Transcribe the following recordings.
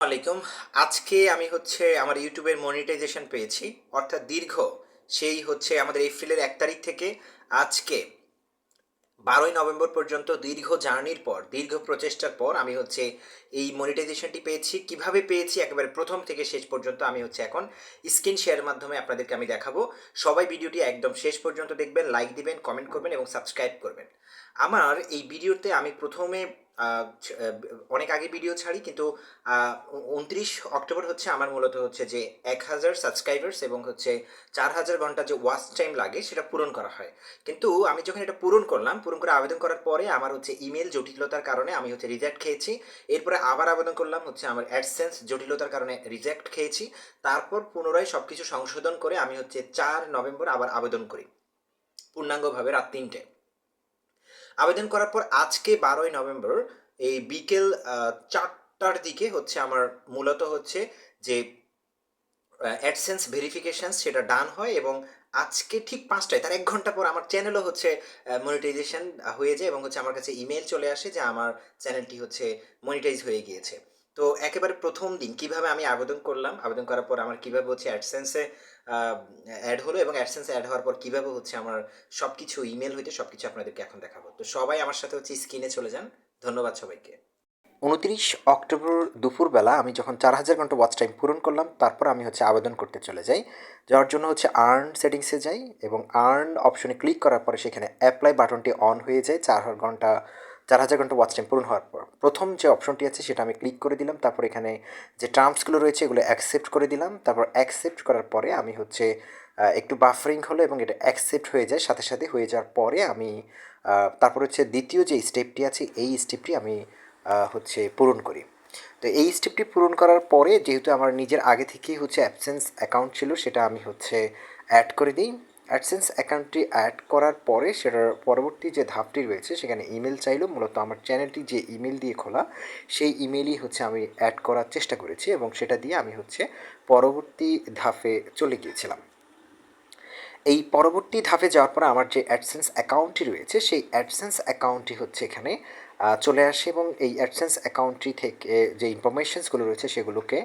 আলাইকুম। আজকে আমি হচ্ছে আমার ইউটিউবের মনিটাইজেশন পেয়েছি। অর্থাৎ দীর্ঘ সেই হচ্ছে আমাদের এপ্রিলের এক তারিখ থেকে আজকে বারোই নভেম্বর পর্যন্ত দীর্ঘ জার্নির পর, দীর্ঘ প্রচেষ্টার পর আমি হচ্ছে এই মনিটাইজেশনটি পেয়েছি। কীভাবে পেয়েছি? একেবারে প্রথম থেকে শেষ পর্যন্ত আমি হচ্ছে এখন স্ক্রিন শেয়ারের মাধ্যমে আপনাদেরকে আমি দেখাবো। সবাই ভিডিওটি একদম শেষ পর্যন্ত দেখবেন লাইক দিবেন কমেন্ট করবেন এবং সাবস্ক্রাইব করবেন। আমার এই ভিডিওতে আমি প্রথমে অনেক আগে ভিডিও ছাড়ি, কিন্তু উনত্রিশ অক্টোবর হচ্ছে আমার মূলত হচ্ছে যে এক হাজার সাবস্ক্রাইবার্স এবং হচ্ছে চার হাজার ঘণ্টা যে ওয়াচ টাইম লাগে, সেটা পূরণ করা হয়। কিন্তু আমি যখন এটা পূরণ করলাম, পূরণ করে আবেদন করার পরে আমার হচ্ছে ইমেল জটিলতার কারণে আমি হচ্ছে রিজেক্ট খেয়েছি। এরপরে আবার আবেদন করলাম, হচ্ছে আমার অ্যাডসেন্স জটিলতার কারণে রিজেক্ট খেয়েছি। তারপর পুনরায় সব কিছু সংশোধন করে আমি হচ্ছে চার নভেম্বর আবার আবেদন করি। পূর্ণাঙ্গভাবে রাত তিনটে। আবেদন করার পর আজকে বারোই নভেম্বর এই বিকেল চারটার দিকে হচ্ছে আমার মূলত হচ্ছে যে অ্যাডসেন্স ভেরিফিকেশান সেটা ডান হয় এবং আজকে ঠিক পাঁচটায়, তার এক ঘণ্টা পর আমার চ্যানেলও হচ্ছে মনিটাইজেশন হয়ে যায় এবং হচ্ছে আমার কাছে ইমেল চলে আসে যে আমার চ্যানেলটি হচ্ছে মনিটাইজ হয়ে গিয়েছে। তো একেবারে প্রথম দিন কীভাবে আমি আবেদন করলাম, আবেদন করার পর আমার কীভাবে হচ্ছে অ্যাডসেন্সে অ্যাড হলো এবং অ্যাডসেন্সে অ্যাড হওয়ার পর কীভাবে হচ্ছে আমার সব কিছু ইমেল হইতে সব কিছু আপনাদেরকে এখন দেখাবো। তো সবাই আমার সাথে হচ্ছে স্ক্রিনে চলে যান। ধন্যবাদ সবাইকে। উনত্রিশ অক্টোবর দুপুরবেলা আমি যখন চার হাজার ঘণ্টা ওয়াচ টাইম পূরণ করলাম, তারপর আমি হচ্ছে আবেদন করতে চলে যাই। যাওয়ার জন্য হচ্ছে আর্ন সেটিংসে যাই এবং আর্ন অপশনে ক্লিক করার পরে সেখানে অ্যাপ্লাই বাটনটি অন হয়ে যায়। চার হাজার ঘণ্টা চার হাজার ঘণ্টা ওয়াচ টাইম পূরণ হওয়ার পর। প্রথম যে অপশনটি আছে সেটা আমি ক্লিক করে দিলাম, তারপর এখানে যে টার্মসগুলো রয়েছে এগুলো অ্যাকসেপ্ট করে দিলাম, তারপর অ্যাকসেপ্ট করার পরে আমি হচ্ছে একটু বাফারিং হলো এবং এটা অ্যাকসেপ্ট হয়ে যায়, সাথে সাথে হয়ে যাওয়ার পরে আমি তারপর হচ্ছে দ্বিতীয় যে স্টেপটি আছে, এই স্টেপটি আমি হচ্ছে পূরণ করি। তো এই স্টেপটি পূরণ করার পরে যেহেতু আমার নিজের আগে থেকেই হচ্ছে অ্যাবসেন্স অ্যাকাউন্ট ছিল, সেটা আমি হচ্ছে অ্যাড করে দিই। অ্যাডসেন্স অ্যাকাউন্টটি অ্যাড করার পরে সেটার পরবর্তী যে ধাপটি রয়েছে, সেখানে ইমেল চাইলো। মূলত আমার চ্যানেলটি যে ইমেল দিয়ে খোলা, সেই ইমেলই হচ্ছে আমি অ্যাড করার চেষ্টা করেছি এবং সেটা দিয়ে আমি হচ্ছে পরবর্তী ধাপে চলে গিয়েছিলাম। এই পরবর্তী ধাপে যাওয়ার পর আমার যে অ্যাডসেন্স অ্যাকাউন্টটি রয়েছে, সেই অ্যাডসেন্স অ্যাকাউন্টটি হচ্ছে এখানে চলে আসে এবং এই অ্যাডসেন্স অ্যাকাউন্টটি থেকে যে ইনফরমেশনসগুলো রয়েছে সেগুলোকে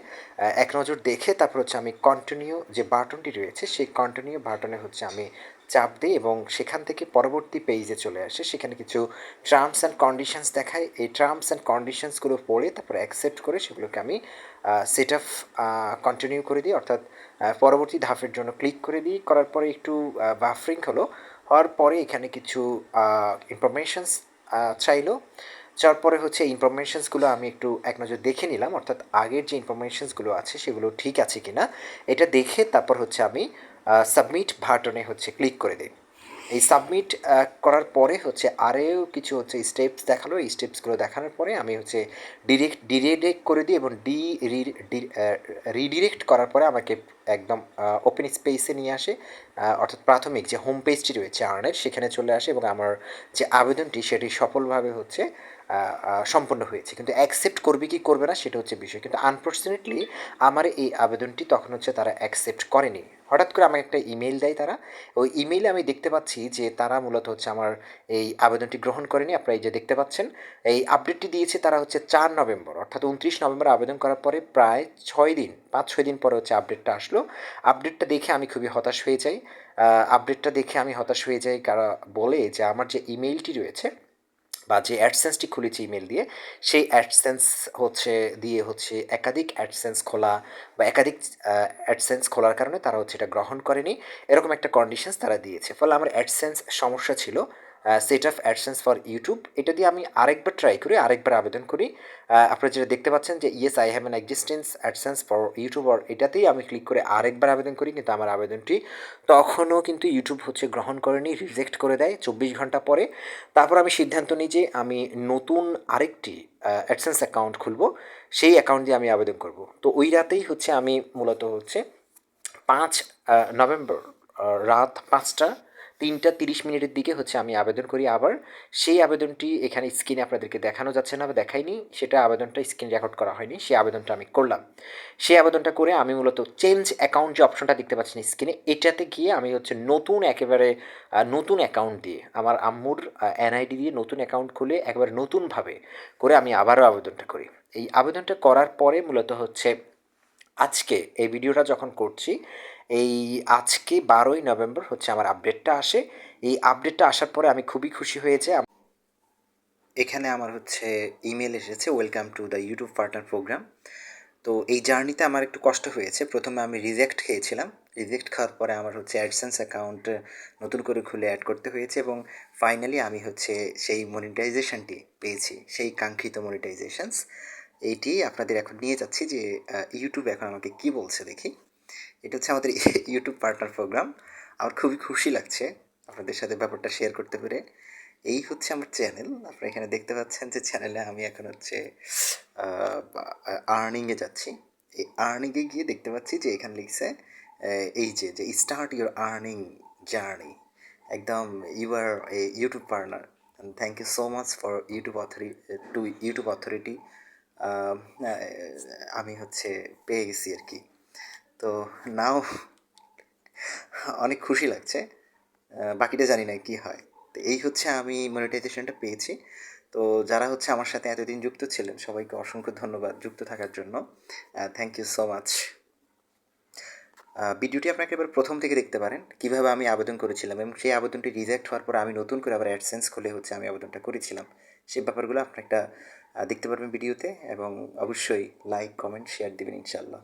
এক নজর দেখে তারপর হচ্ছে আমি কন্টিনিউ যে বাটনটি রয়েছে সেই কন্টিনিউ বাটনে হচ্ছে আমি চাপ দিই এবং সেখান থেকে পরবর্তী পেজে চলে আসে। সেখানে কিছু টার্মস অ্যান্ড কন্ডিশনস দেখায়। এই টার্মস অ্যান্ড কন্ডিশনসগুলো পড়ে তারপর অ্যাকসেপ্ট করে সেগুলোকে আমি সেট আপ কন্টিনিউ করে দিই। অর্থাৎ পরবর্তী ধাপের জন্য ক্লিক করে দিই। করার পরে একটু বাফরিং হলো। হওয়ার পরে এখানে কিছু ইনফরমেশনস চাইলো। যার পরে হচ্ছে ইনফরমেশনসগুলো আমি একটু এক নজর দেখে নিলাম। অর্থাৎ আগের যে ইনফরমেশনসগুলো আছে সেগুলো ঠিক আছে কি না এটা দেখে তারপর হচ্ছে আমি সাবমিট বাটনে হচ্ছে ক্লিক করে দিই। এই সাবমিট করার পরে হচ্ছে আরও কিছু হচ্ছে স্টেপস দেখাল। এই স্টেপসগুলো দেখানোর পরে আমি হচ্ছে ডিরেক্ট ডিরেডেক্ট করে দিই এবং ডি রিডিরেক্ট করার পরে আমাকে একদম ওপেন স্পেসে নিয়ে আসে। অর্থাৎ প্রাথমিক যে হোম পেজটি রয়েছে আর্নের সেখানে চলে আসে এবং আমার যে আবেদনটি সেটি সফলভাবে হচ্ছে সম্পন্ন হয়েছে। কিন্তু অ্যাকসেপ্ট করবে কি করবে না সেটা হচ্ছে বিষয়। কিন্তু আনফর্চুনেটলি আমার এই আবেদনটি তখন হচ্ছে তারা অ্যাকসেপ্ট করেনি। হঠাৎ করে আমাকে একটা ইমেল দেয় তারা। ওই ইমেইলে আমি দেখতে পাচ্ছি যে তারা মূলত হচ্ছে আমার এই আবেদনটি গ্রহণ করেনি, আপনারা এই যে দেখতে পাচ্ছেন। এই আপডেটটি দিয়েছে তারা হচ্ছে চার নভেম্বর, অর্থাৎ উনত্রিশ নভেম্বর আবেদন করার পরে প্রায় ছয় দিন, পাঁচ, ছয় দিন পরে হচ্ছে আপডেটটা আসলো। আপডেটটা দেখে আমি খুবই হতাশ হয়ে যাই। আপডেটটা দেখে আমি হতাশ হয়ে যাই কারা বলে যে আমার যে ইমেইলটি রয়েছে বা যে অ্যাডসেন্সটি খুলেছি ইমেল দিয়ে, সেই অ্যাডসেন্স হচ্ছে, দিয়ে হচ্ছে একাধিক অ্যাডসেন্স খোলা বা একাধিক অ্যাডসেন্স খোলার কারণে তারা হচ্ছে এটা গ্রহণ করেনি। এরকম একটা কন্ডিশনস তারা দিয়েছে। ফলে আমার অ্যাডসেন্স সমস্যা ছিল। Set of AdSense for YouTube এটা দিয়ে আমি আরেকবার ট্রাই করি, আরেকবার আবেদন করি। আপনারা যেটা দেখতে পাচ্ছেন যে yes I have an existence AdSense for YouTube আর এটাতেই আমি ক্লিক করে আরেকবার আবেদন করি, কিন্তু আমার আবেদনটি তখনও কিন্তু ইউটিউব হচ্ছে গ্রহণ করেনি রিজেক্ট করে দেয় চব্বিশ ঘণ্টা পরে। তারপর আমি সিদ্ধান্ত নিই যে, আমি নতুন আরেকটি অ্যাডসেন্স অ্যাকাউন্ট খুলবো, সেই অ্যাকাউন্ট দিয়ে আমি আবেদন করব। তো ওই রাতেই হচ্ছে আমি মূলত হচ্ছে পাঁচ নভেম্বর রাত পাঁচটা তিনটা তিরিশ মিনিটের দিকে হচ্ছে আমি আবেদন করি আবার। সেই আবেদনটি এখানে স্ক্রিনে আপনাদেরকে দেখানো যাচ্ছে না বা দেখাইনি, সেটা আবেদনটা স্ক্রিন রেকর্ড করা হয়নি, সেই আবেদনটা আমি করলাম। সেই আবেদনটা করে আমি মূলত চেঞ্জ অ্যাকাউন্ট যে অপশনটা দেখতে পাচ্ছেন স্ক্রিনে, এটাতে গিয়ে আমি হচ্ছে নতুন একেবারে নতুন অ্যাকাউন্ট দিয়ে, আমার আম্মুর এনআইডি দিয়ে নতুন অ্যাকাউন্ট খুলে একেবারে নতুনভাবে করে আমি আবারও আবেদনটা করি। এই আবেদনটা করার পরে মূলত হচ্ছে আজকে এই ভিডিওটা যখন করছি এই আজকে বারোই নভেম্বর হচ্ছে আমার আপডেটটা আসে। এই আপডেটটা আসার পরে আমি খুবই খুশি হয়েছে এখানে আমার হচ্ছে ইমেল এসেছে welcome to the YouTube partner program তো এই জার্নিতে আমার একটু কষ্ট হয়েছে। প্রথমে আমি রিজেক্ট খেয়েছিলাম। রিজেক্ট খাওয়ার পরে আমার হচ্ছে অ্যাডসেন্স অ্যাকাউন্ট নতুন করে খুলে অ্যাড করতে হয়েছে এবং ফাইনালি আমি হচ্ছে সেই মনিটাইজেশনটি পেয়েছি, সেই কাঙ্ক্ষিত মনিটাইজেশনস এইটি আপনাদের এখন নিয়ে যাচ্ছি যে ইউটিউব এখন আমাকে কি বলছে দেখি। এটা হচ্ছে আমাদের ইউটিউব পার্টনার প্রোগ্রাম আমার খুবই খুশি লাগছে আপনাদের সাথে ব্যাপারটা শেয়ার করতে পেরে। এই হচ্ছে আমার চ্যানেল আপনারা এখানে দেখতে পাচ্ছেন যে চ্যানেলে আমি এখন হচ্ছে আর্নিংয়ে যাচ্ছি। এই আর্নিংয়ে গিয়ে দেখতে পাচ্ছি যে এখানে লিখছে এই যে যে স্টার্ট ইউর আর্নিং জার্নি একদম you are a YouTube partner thank you so much for YouTube অথরি to YouTube authority আমি হচ্ছে পেয়ে গেছি আর কি। তো নাও, অনেক খুশি লাগছে। বাকিটা জানি না কি হয়। তো এই হচ্ছে আমি মনিটাইজেশনটা পেয়েছি। তো যারা হচ্ছে আমার সাথে এতদিন যুক্ত ছিলেন, সবাইকে অসংখ্য ধন্যবাদ যুক্ত থাকার জন্য। থ্যাংক ইউ সো মাচ ভিডিওটি আপনাকে এবার প্রথম থেকে দেখতে পারেন, কীভাবে আমি আবেদন করেছিলাম এবং সেই আবেদনটি রিজেক্ট হওয়ার পর আমি নতুন করে আবার অ্যাডসেন্স খুলে হচ্ছে আমি আবেদনটা করেছিলাম। সেই ব্যাপারগুলো আপনি একটা দেখতে পারবেন ভিডিওতে এবং অবশ্যই লাইক কমেন্ট শেয়ার দেবেন ইনশাল্লাহ